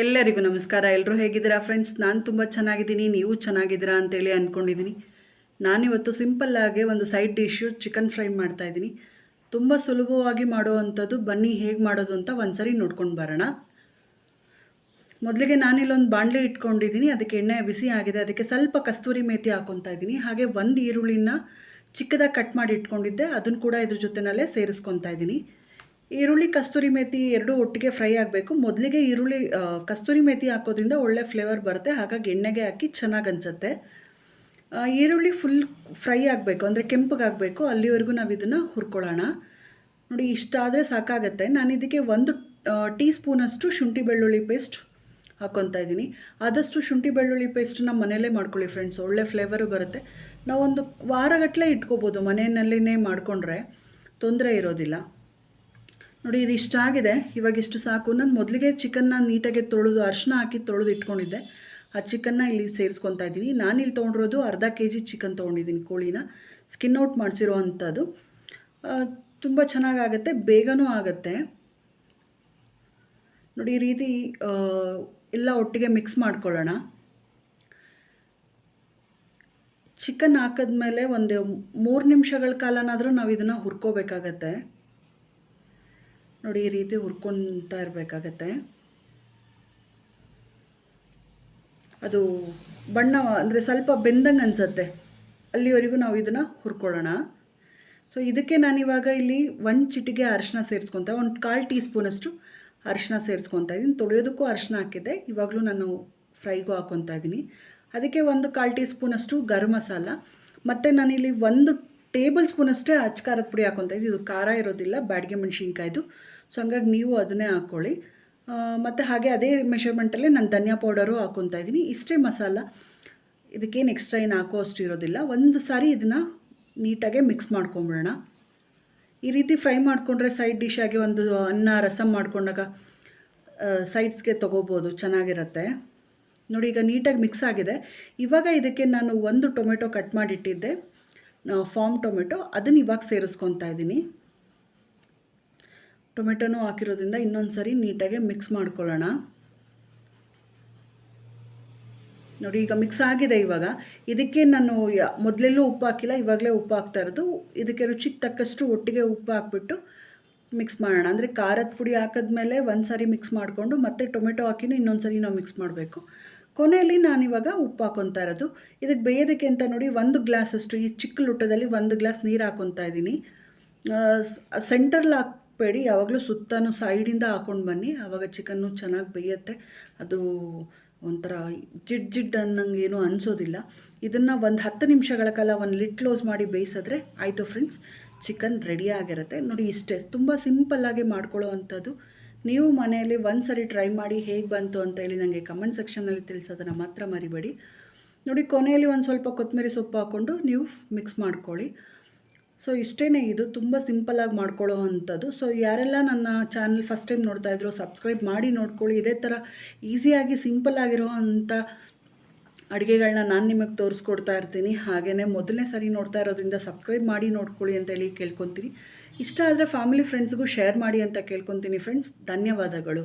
ಎಲ್ಲರಿಗೂ ನಮಸ್ಕಾರ. ಎಲ್ಲರೂ ಹೇಗಿದ್ದೀರಾ ಫ್ರೆಂಡ್ಸ್ ನಾನು ತುಂಬ ಚೆನ್ನಾಗಿದ್ದೀನಿ. ನೀವು ಚೆನ್ನಾಗಿದ್ದೀರಾ ಅಂತೇಳಿ ಅಂದ್ಕೊಂಡಿದ್ದೀನಿ ನಾನಿವತ್ತು ಸಿಂಪಲ್ಲಾಗೆ ಒಂದು ಸೈಡ್ ಡಿಶ್ಶು ಚಿಕನ್ ಫ್ರೈ ಮಾಡ್ತಾಯಿದ್ದೀನಿ ತುಂಬ ಸುಲಭವಾಗಿ ಮಾಡುವಂಥದ್ದು, ಬನ್ನಿ ಹೇಗೆ ಮಾಡೋದು ಅಂತ ಒಂದ್ಸರಿ ನೋಡ್ಕೊಂಡು ಬರೋಣ. ಮೊದಲಿಗೆ ನಾನಿಲ್ಲೊಂದು ಬಾಣಲೆ ಇಟ್ಕೊಂಡಿದ್ದೀನಿ. ಅದಕ್ಕೆ ಎಣ್ಣೆ ಬಿಸಿ ಆಗಿದೆ. ಅದಕ್ಕೆ ಸ್ವಲ್ಪ ಕಸ್ತೂರಿ ಮೇತಿ ಹಾಕೊತಾ ಇದ್ದೀನಿ. ಹಾಗೆ ಒಂದು ಈರುಳ್ಳಿನ ಚಿಕ್ಕದಾಗಿ ಕಟ್ ಮಾಡಿ ಇಟ್ಕೊಂಡಿದ್ದೆ. ಅದನ್ನು ಕೂಡ ಇದ್ರ ಜೊತೆನಲ್ಲೇ ಸೇರಿಸ್ಕೊತಾ ಇದ್ದೀನಿ. ಈರುಳ್ಳಿ, ಕಸ್ತೂರಿ ಮೇಥಿ ಎರಡೂ ಒಟ್ಟಿಗೆ ಫ್ರೈ ಆಗಬೇಕು. ಮೊದಲಿಗೆ ಈರುಳ್ಳಿ ಕಸ್ತೂರಿ ಮೇತಿ ಹಾಕೋದ್ರಿಂದ ಒಳ್ಳೆ ಫ್ಲೇವರ್ ಬರುತ್ತೆ. ಹಾಗಾಗಿ ಎಣ್ಣೆಗೆ ಹಾಕಿ ಚೆನ್ನಾಗಿ ಅನಿಸುತ್ತೆ. ಈರುಳ್ಳಿ ಫುಲ್ ಫ್ರೈ ಆಗಬೇಕು, ಅಂದರೆ ಕೆಂಪಗಾಗಬೇಕು ಅಲ್ಲಿವರೆಗೂ ನಾವು ಇದನ್ನು ಹುರ್ಕೊಳ್ಳೋಣ. ನೋಡಿ, ಇಷ್ಟ ಆದರೆ ಸಾಕಾಗತ್ತೆ. ನಾನು ಇದಕ್ಕೆ ಒಂದು ಟೀ ಸ್ಪೂನಷ್ಟು ಶುಂಠಿ ಬೆಳ್ಳುಳ್ಳಿ ಪೇಸ್ಟ್ ಹಾಕ್ಕೊತಾ ಇದ್ದೀನಿ. ಆದಷ್ಟು ಶುಂಠಿ ಬೆಳ್ಳುಳ್ಳಿ ಪೇಸ್ಟ್ ನಮ್ಮ ಮನೆಯಲ್ಲೇ ಮಾಡ್ಕೊಳ್ಳಿ ಫ್ರೆಂಡ್ಸ್ ಒಳ್ಳೆ ಫ್ಲೇವರು ಬರುತ್ತೆ. ನಾವೊಂದು ವಾರಗಟ್ಟಲೆ ಇಟ್ಕೋಬೋದು ಮನೆಯಲ್ಲಿನೇ ಮಾಡಿಕೊಂಡ್ರೆ ತೊಂದರೆ ಇರೋದಿಲ್ಲ. ನೋಡಿ, ಇದು ಇಷ್ಟ ಆಗಿದೆ. ಇವಾಗ ಇಷ್ಟು ಸಾಕು. ನಾನು ಮೊದಲಿಗೆ ಚಿಕನ್ನ ನೀಟಾಗಿ ತೊಳೆದು, ಅರ್ಶಿನ ಹಾಕಿ ತೊಳೆದು ಇಟ್ಕೊಂಡಿದ್ದೆ. ಆ ಚಿಕನ್ನ ಇಲ್ಲಿ ಸೇರಿಸ್ಕೊತಾ ಇದ್ದೀನಿ. ನಾನು ಇಲ್ಲಿ ತೊಗೊಂಡಿರೋದು ಅರ್ಧ ಕೆ ಜಿ ಚಿಕನ್ ತೊಗೊಂಡಿದ್ದೀನಿ ಕೋಳಿನ. ಸ್ಕಿನ್ ಔಟ್ ಮಾಡಿಸಿರೋ ಅಂಥದ್ದು ತುಂಬ ಚೆನ್ನಾಗಾಗತ್ತೆ. ಬೇಗನೂ ಆಗುತ್ತೆ. ನೋಡಿ, ಈ ರೀತಿ ಎಲ್ಲ ಒಟ್ಟಿಗೆ ಮಿಕ್ಸ್ ಮಾಡ್ಕೊಳ್ಳೋಣ. ಚಿಕನ್ ಹಾಕಿದ್ಮೇಲೆ ಒಂದು ಮೂರು ನಿಮಿಷಗಳ ಕಾಲನಾದರೂ ನಾವು ಇದನ್ನು ಹುರ್ಕೋಬೇಕಾಗತ್ತೆ. ನೋಡಿ, ಈ ರೀತಿ ಹುರ್ಕೊತಾ ಇರಬೇಕಾಗತ್ತೆ. ಅದು ಬಣ್ಣ ಅಂದರೆ ಸ್ವಲ್ಪ ಬೆಂದಂಗೆ ಅನಿಸುತ್ತೆ. ಅಲ್ಲಿವರೆಗೂ ನಾವು ಇದನ್ನು ಹುರ್ಕೊಳ್ಳೋಣ. ಸೊ ಇದಕ್ಕೆ ನಾನಿವಾಗ ಇಲ್ಲಿ ಒಂದು ಚಿಟಿಗೆ ಅರಿಶಿನ ಸೇರಿಸ್ಕೊತ, ಒಂದು ಕಾಲು ಟೀ ಸ್ಪೂನಷ್ಟು ಅರಿಶಿನ ಸೇರಿಸ್ಕೊತಾ ಇದ್ದೀನಿ ತೊಳೆಯೋದಕ್ಕೂ ಅರಿಶಿನ ಹಾಕಿದ್ದೆ. ಇವಾಗಲೂ ನಾನು ಫ್ರೈಗೂ ಹಾಕ್ಕೊತಾ ಇದ್ದೀನಿ ಅದಕ್ಕೆ ಒಂದು ಕಾಲು ಟೀ ಸ್ಪೂನಷ್ಟು ಗರಂ ಮಸಾಲ. ಮತ್ತು ನಾನಿಲ್ಲಿ ಒಂದು ಟೇಬಲ್ ಸ್ಪೂನಷ್ಟೇ ಅಚ್ಚ ಖಾರದ ಪುಡಿ ಹಾಕ್ಕೊತಾ ಇದ್ದೀನಿ ಇದು ಖಾರ ಇರೋದಿಲ್ಲ, ಬ್ಯಾಡಿಗೆ ಮೆಣಸಿನ್ಕಾಯ್ದು. ಸೊ ಹಂಗಾಗಿ ನೀವು ಅದನ್ನೇ ಹಾಕ್ಕೊಳ್ಳಿ ಮತ್ತು ಹಾಗೆ ಅದೇ ಮೆಷರ್ಮೆಂಟಲ್ಲೇ ನಾನು ಧನಿಯಾ ಪೌಡರು ಹಾಕ್ಕೊತಾ ಇದ್ದೀನಿ. ಇಷ್ಟೇ ಮಸಾಲ. ಇದಕ್ಕೇನು ಎಕ್ಸ್ಟ್ರಾ ಏನು ಹಾಕೋ ಅಷ್ಟು ಇರೋದಿಲ್ಲ. ಒಂದು ಸಾರಿ ಇದನ್ನು ನೀಟಾಗೆ ಮಿಕ್ಸ್ ಮಾಡ್ಕೊಂಬಿಡೋಣ. ಈ ರೀತಿ ಫ್ರೈ ಮಾಡಿಕೊಂಡ್ರೆ ಸೈಡ್ ಡಿಶ್ ಆಗಿ ಒಂದು ಅನ್ನ ರಸಮ್ ಮಾಡ್ಕೊಂಡಾಗ ಸೈಡ್ಸ್ಗೆ ತೊಗೋಬೋದು. ಚೆನ್ನಾಗಿರುತ್ತೆ. ನೋಡಿ, ಈಗ ನೀಟಾಗಿ ಮಿಕ್ಸ್ ಆಗಿದೆ. ಇವಾಗ ಇದಕ್ಕೆ ನಾನು ಒಂದು ಟೊಮೆಟೊ ಕಟ್ ಮಾಡಿಟ್ಟಿದ್ದೆ. Farm tomato. ಅದನ್ನು ಇವಾಗ ಸೇರಿಸ್ಕೊತಾ ಇದ್ದೀನಿ. ಟೊಮೆಟೊನೂ ಹಾಕಿರೋದ್ರಿಂದ ಇನ್ನೊಂದು ಸರಿ ನೀಟಾಗಿ ಮಿಕ್ಸ್ ಮಾಡ್ಕೊಳ್ಳೋಣ. ನೋಡಿ, ಈಗ ಮಿಕ್ಸ್ ಆಗಿದೆ ಇವಾಗ. ಇದಕ್ಕೆ ನಾನು ಮೊದಲೆಲ್ಲೂ ಉಪ್ಪು ಹಾಕಿಲ್ಲ, ಇವಾಗಲೇ ಉಪ್ಪು ಹಾಕ್ತಾ ಇರೋದು. ಇದಕ್ಕೆ ರುಚಿಗೆ ತಕ್ಕಷ್ಟು ಒಟ್ಟಿಗೆ ಉಪ್ಪು ಹಾಕ್ಬಿಟ್ಟು ಮಿಕ್ಸ್ ಮಾಡೋಣ. ಅಂದರೆ ಖಾರದ ಪುಡಿ ಹಾಕಿದ್ಮೇಲೆ ಒಂದು ಸಾರಿ ಮಿಕ್ಸ್ ಮಾಡಿಕೊಂಡು ಮತ್ತೆ ಟೊಮೆಟೊ ಹಾಕಿನೂ ಇನ್ನೊಂದು ಸರಿ ನಾವು ಮಿಕ್ಸ್ ಮಾಡಬೇಕು. ಕೊನೆಯಲ್ಲಿ ನಾನಿವಾಗ ಉಪ್ಪು ಹಾಕೊತಾ ಇರೋದು. ಇದಕ್ಕೆ ಬೇಯೋದಕ್ಕೆ ಅಂತ ನೋಡಿ, ಒಂದು ಗ್ಲಾಸಷ್ಟು ಈ ಚಿಕ್ಕ ಲೋಟದಲ್ಲಿ ಒಂದು ಗ್ಲಾಸ್ ನೀರು ಹಾಕೊತಾ ಇದ್ದೀನಿ. ಸೆಂಟ್ರಲ್ಲಿ ಹಾಕಬೇಡಿ ಯಾವಾಗಲೂ ಸುತ್ತನೂ ಸೈಡಿಂದ ಹಾಕ್ಕೊಂಡು ಬನ್ನಿ. ಆವಾಗ ಚಿಕನ್ನು ಚೆನ್ನಾಗಿ ಬೇಯುತ್ತೆ. ಅದು ಒಂಥರ ಜಿಡ್ ಜಿಡ್ ಅನ್ನಂಗೆ ಏನೂ ಅನಿಸೋದಿಲ್ಲ. ಇದನ್ನು ಒಂದು ಹತ್ತು ನಿಮಿಷಗಳ ಕಾಲ ಒಂದು ಲಿಟ್ ಕ್ಲೋಸ್ ಮಾಡಿ ಬೇಯಿಸಿದ್ರೆ ಆಯಿತು ಫ್ರೆಂಡ್ಸ್ ಚಿಕನ್ ರೆಡಿ ಆಗಿರುತ್ತೆ. ನೋಡಿ ಇಷ್ಟೇ, ತುಂಬ ಸಿಂಪಲ್ಲಾಗಿ ಮಾಡ್ಕೊಳ್ಳೋ ಅಂಥದ್ದು ನೀವು ಮನೆಯಲ್ಲಿ ಒಂದು ಸರಿ ಟ್ರೈ ಮಾಡಿ ಹೇಗೆ ಬಂತು ಅಂತ ಹೇಳಿ ನನಗೆ ಕಮೆಂಟ್ ಸೆಕ್ಷನಲ್ಲಿ ತಿಳಿಸೋದನ್ನು ಮಾತ್ರ ಮರಿಬೇಡಿ. ನೋಡಿ ಕೊನೆಯಲ್ಲಿ ಒಂದು ಸ್ವಲ್ಪ ಕೊತ್ತಂಬರಿ ಸೊಪ್ಪು ಹಾಕ್ಕೊಂಡು ನೀವು ಮಿಕ್ಸ್ ಮಾಡ್ಕೊಳ್ಳಿ. ಸೊ ಇಷ್ಟೇ ಇದು ತುಂಬ ಸಿಂಪಲ್ಲಾಗಿ ಮಾಡ್ಕೊಳ್ಳೋ ಅಂಥದ್ದು. ಸೊ ಯಾರೆಲ್ಲ ನನ್ನ ಚಾನಲ್ ಫಸ್ಟ್ ಟೈಮ್ ನೋಡ್ತಾ ಇದ್ರು ಸಬ್ಸ್ಕ್ರೈಬ್ ಮಾಡಿ ನೋಡ್ಕೊಳ್ಳಿ. ಇದೇ ಥರ ಈಸಿಯಾಗಿ ಸಿಂಪಲ್ ಆಗಿರೋ ಅಂಥ ಅಡುಗೆಗಳನ್ನ ನಾನು ನಿಮಗೆ ತೋರಿಸ್ಕೊಡ್ತಾ ಇರ್ತೀನಿ. ಹಾಗೆಯೇ ಮೊದಲನೇ ಸರಿ ನೋಡ್ತಾ ಇರೋದ್ರಿಂದ ಸಬ್ಸ್ಕ್ರೈಬ್ ಮಾಡಿ ನೋಡ್ಕೊಳ್ಳಿ ಅಂತೇಳಿ ಕೇಳ್ಕೊತೀನಿ. ಇಷ್ಟ ಆದರೆ ಫ್ಯಾಮಿಲಿ ಫ್ರೆಂಡ್ಸ್ಗೂ ಶೇರ್ ಮಾಡಿ ಅಂತ ಕೇಳ್ಕೊತೀನಿ ಫ್ರೆಂಡ್ಸ್ ಧನ್ಯವಾದಗಳು.